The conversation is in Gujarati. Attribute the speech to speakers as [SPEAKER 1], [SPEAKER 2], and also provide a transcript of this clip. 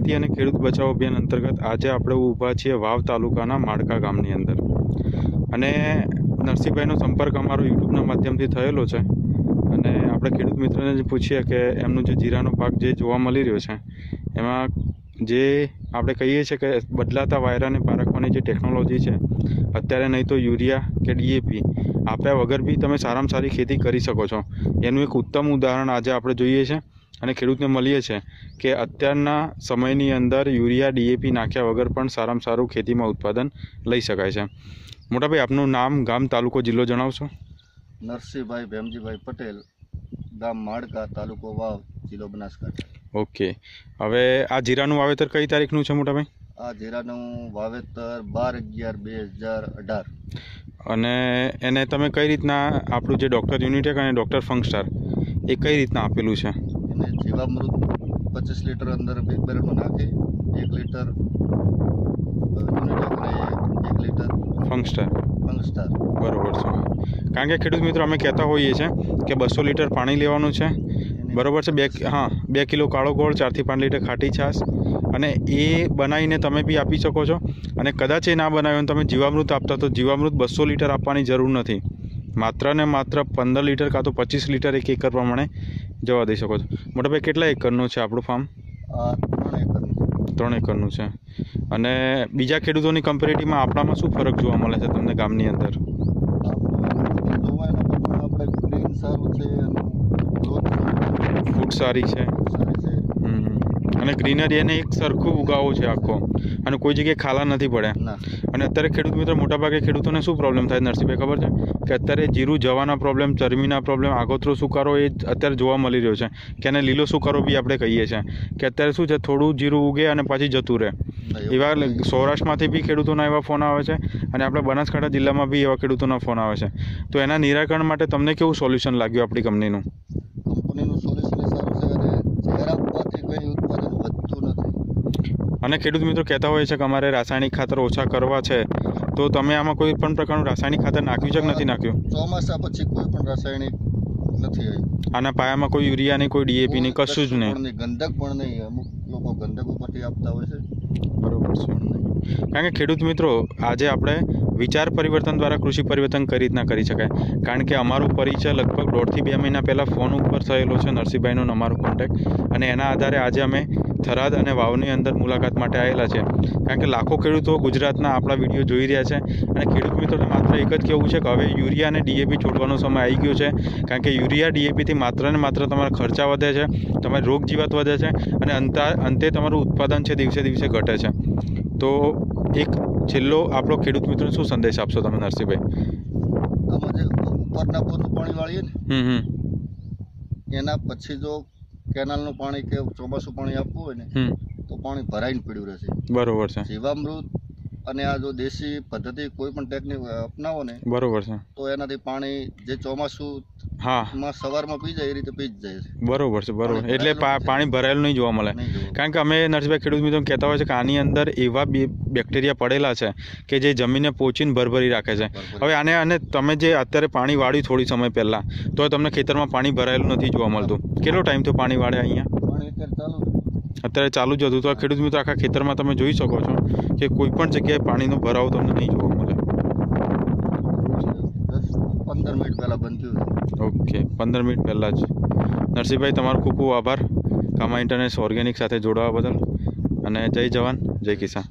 [SPEAKER 1] ખેતી અને ખેડૂત બચાવ અભિયાન અંતર્ગત આજે આપણે ઊભા છીએ વાવ તાલુકાના માળકા ગામની અંદર. અને નરસિંહભાઈનો સંપર્ક અમારો યુટ્યુબના માધ્યમથી થયેલો છે. અને આપણે ખેડૂત મિત્રને જ પૂછીએ કે એમનું જે જીરાનો પાક જે જોવા મળી રહ્યો છે, એમાં જે આપણે કહીએ છીએ કે બદલાતા વાયરાને પારખવાની જે ટેકનોલોજી છે, અત્યારે નહીં તો યુરિયા કે ડીએપી આપ્યા વગર બી તમે સારામાં સારી ખેતી કરી શકો છો. એનું એક ઉત્તમ ઉદાહરણ આજે આપણે જોઈએ છે. અને ખેડૂતને મળીએ છે કે અત્યારના સમયની અંદર યુરિયા ડીએપી નાખ્યા વગર પણ સારામાં સારું ખેતીમાં ઉત્પાદન લઈ શકાય છે. મોટાભાઈ આપનું નામ ગામ તાલુકો જિલ્લો જણાવશો?
[SPEAKER 2] નરસિંહભાઈ ભેમજીભાઈ પટેલ ગામ માડકા તાલુકો વાવ જિલ્લો બનાસકાંઠા.
[SPEAKER 1] ઓકે. હવે આ જીરાનું વાવેતર કઈ તારીખનું છે મોટાભાઈ?
[SPEAKER 2] આ જીરાનું વાવેતર બાર અગિયાર બે હજાર અઢાર.
[SPEAKER 1] અને એને તમે કઈ રીતના આપણું જે ડૉક્ટર યુનિટેક અને ડૉક્ટર ફંગસ્ટાર એ કઈ રીતના આપેલું છે?
[SPEAKER 2] એને જીવામૃત પચીસ લીટર અંદર એક બેરલમાં નાખી એક લીટર અને એક લીટર
[SPEAKER 1] ફંગસ્ટાર.
[SPEAKER 2] ફંગસ્ટાર.
[SPEAKER 1] બરોબર છે. કારણ કે ખેડૂત મિત્રો અમે કહેતા હોઈએ છીએ કે બસો લીટર પાણી લેવાનું છે. બરોબર છે બે હા બે કિલો કાળો ગોળ ચારથી પાંચ લીટર ખાટી છાશ અને એ બનાવીને તમે બી આપી શકો છો. અને કદાચ એ ના બનાવ્યું તમે જીવામૃત આપતા તો જીવામૃત બસો લીટર આપવાની જરૂર નથી. માત્ર ને માત્ર પંદર લીટર કાં તો પચીસ લીટર એક એકર પ્રમાણે જવા દઈ શકો છો. મોટાભાઈ કેટલા એકરનું છે આપણું ફાર્મ
[SPEAKER 2] ત્રણ એકરનું.
[SPEAKER 1] ત્રણ એકરનું છે. અને બીજા ખેડૂતોની કમ્પેરેટિવમાં આપણામાં શું ફરક જોવા મળે છે તમને ગામની અંદર? ફૂડ સારી છે.
[SPEAKER 2] સારી છે.
[SPEAKER 1] અને ગ્રીનરી એને એક સરખું ઉગાવો છે આખો. અને કોઈ જગ્યાએ ખાલા નથી પડ્યા. અને અત્યારે ખેડૂત મિત્રો મોટાભાગે ખેડૂતોને શું પ્રોબ્લેમ થાય નરસિંહભાઈ ખબર છે? કે અત્યારે જીરું જવાના પ્રોબ્લેમ ચરમીના પ્રોબ્લેમ આગોતરો સુકારો એ અત્યારે જોવા મળી રહ્યો છે. કે એને લીલો સુકારો બી આપણે કહીએ છીએ. કે અત્યારે શું છે થોડું જીરું ઉગે અને પછી જતું રહે.
[SPEAKER 2] એવા
[SPEAKER 1] સૌરાષ્ટ્રમાંથી બી ખેડૂતોના એવા ફોન આવે છે અને આપણે બનાસકાંઠા જિલ્લામાં બી એવા ખેડૂતોના ફોન આવે છે. તો એના નિરાકરણ માટે તમને કેવું સોલ્યુશન લાગ્યું આપણી કંપનીનું
[SPEAKER 2] કંપનીનું સોલ્યુશન સારું છે અને ઝેર આપવાથી કંઈ ઉત્પાદન વધતું નથી
[SPEAKER 1] અને ખેડૂત મિત્રો કહેતા હોય છે કે અમારે રાસાયણિક ખાતર ઓછા કરવા છે તો તમે આમાં કોઈ પણ પ્રકારનું રાસાયણિક ખાતર નાખ્યું છે કે નથી નાખ્યું?
[SPEAKER 2] ચોમાસા પછી કોઈ પણ રાસાયણિક નથી
[SPEAKER 1] આના પાયામાં કોઈ યુરિયા નહીં કોઈ ડીએપી નહીં કશું જ નહીં.
[SPEAKER 2] ગંધક પણ નહીં. અમુક લોકો ગંધક ઉપરથી આપતા હોય છે.
[SPEAKER 1] બરોબર છે. કારણ કે ખેડૂત મિત્રો આજે આપણે વિચાર પરિવર્તન દ્વારા કૃષિ પરિવર્તન કઈ રીતના કરી શકાય? કારણ કે અમારો પરિચય લગભગ દોઢથી બે મહિના પહેલાં ફોન ઉપર થયેલો છે, નરસિંહભાઈનો અમારો કોન્ટેક્ટ અને એના આધારે આજે અમે થરાદ અને વાવની અંદર મુલાકાત માટે આવેલા છે. કારણ કે લાખો ખેડૂતો ગુજરાતના આપણા વીડિયો જોઈ રહ્યા છે. અને ખેડૂત મિત્રોને માત્ર એક જ કહેવું છે કે હવે યુરિયા અને ડીએપી છોડવાનો સમય આવી ગયો છે. કારણ કે યુરિયા ડીએપીથી માત્ર ને માત્ર તમારા ખર્ચા વધે છે, તમારી રોગ જીવાત વધે છે અને અંતા અંતે તમારું ઉત્પાદન છે, દિવસે દિવસે ઘટે છે. તો એક છેલ્લો આપણો ખેડૂત મિત્રોને શું સંદેશ આપશો તમે નરસિંહભાઈ?
[SPEAKER 2] આમાં જે ઉપરના પૂરનું પાણી વાળીએ ને
[SPEAKER 1] હમ
[SPEAKER 2] એના પછી જો કેનાલનું પાણી કે ચોમાસું પાણી આપવું હોય ને તો પાણી ભરાઈને પડ્યું રહેશે.
[SPEAKER 1] બરોબર છે.
[SPEAKER 2] જીવામૃત અને આ જો દેશી પદ્ધતિ કોઈ પણ ટેકનિક અપનાવો ને
[SPEAKER 1] બરોબર છે.
[SPEAKER 2] તો એનાથી પાણી જે ચોમાસું
[SPEAKER 1] હા.
[SPEAKER 2] માં સવારમાં પી જાય એ રીતે પી જ જાય છે.
[SPEAKER 1] બરોબર છે બરોબર. એટલે પાણી ભરાયેલું નહીં જોવા મળે. કારણ કે અમે નરસિંહભાઈ ખેડૂત મિત્રો કહેતા હોય છે કે આની અંદર એવા બે બેક્ટેરિયા પડેલા છે કે જે જમીનને પોચીને ભરભરી રાખે છે. હવે આને અને તમે જે અત્યારે પાણી વાળ્યું થોડી સમય પહેલાં તો તમને ખેતરમાં પાણી ભરાયેલું નથી જોવા મળતું. કેટલો ટાઈમ તો પાણી વાળે અહીંયા?
[SPEAKER 2] પાણી અત્યારે ચાલુ.
[SPEAKER 1] અત્યારે ચાલુ જ હતું. તો આ ખેડૂત મિત્રો આખા ખેતરમાં તમે જોઈ શકો છો કે કોઈ પણ જગ્યાએ પાણીનો ભરાવ તમને નહીં જોવા મળે.
[SPEAKER 2] પંદર મિનિટ પહેલાં બંધ થયું
[SPEAKER 1] ઓકે પંદર મિનિટ પહેલાં જ. નરસિંહભાઈ તમારો ખૂબ ખૂબ આભાર. કામા ઇન્ટરનેટ ઓર્ગેનિક સાથે જોડાવા બદલ. અને જય જવાન જય કિસાન.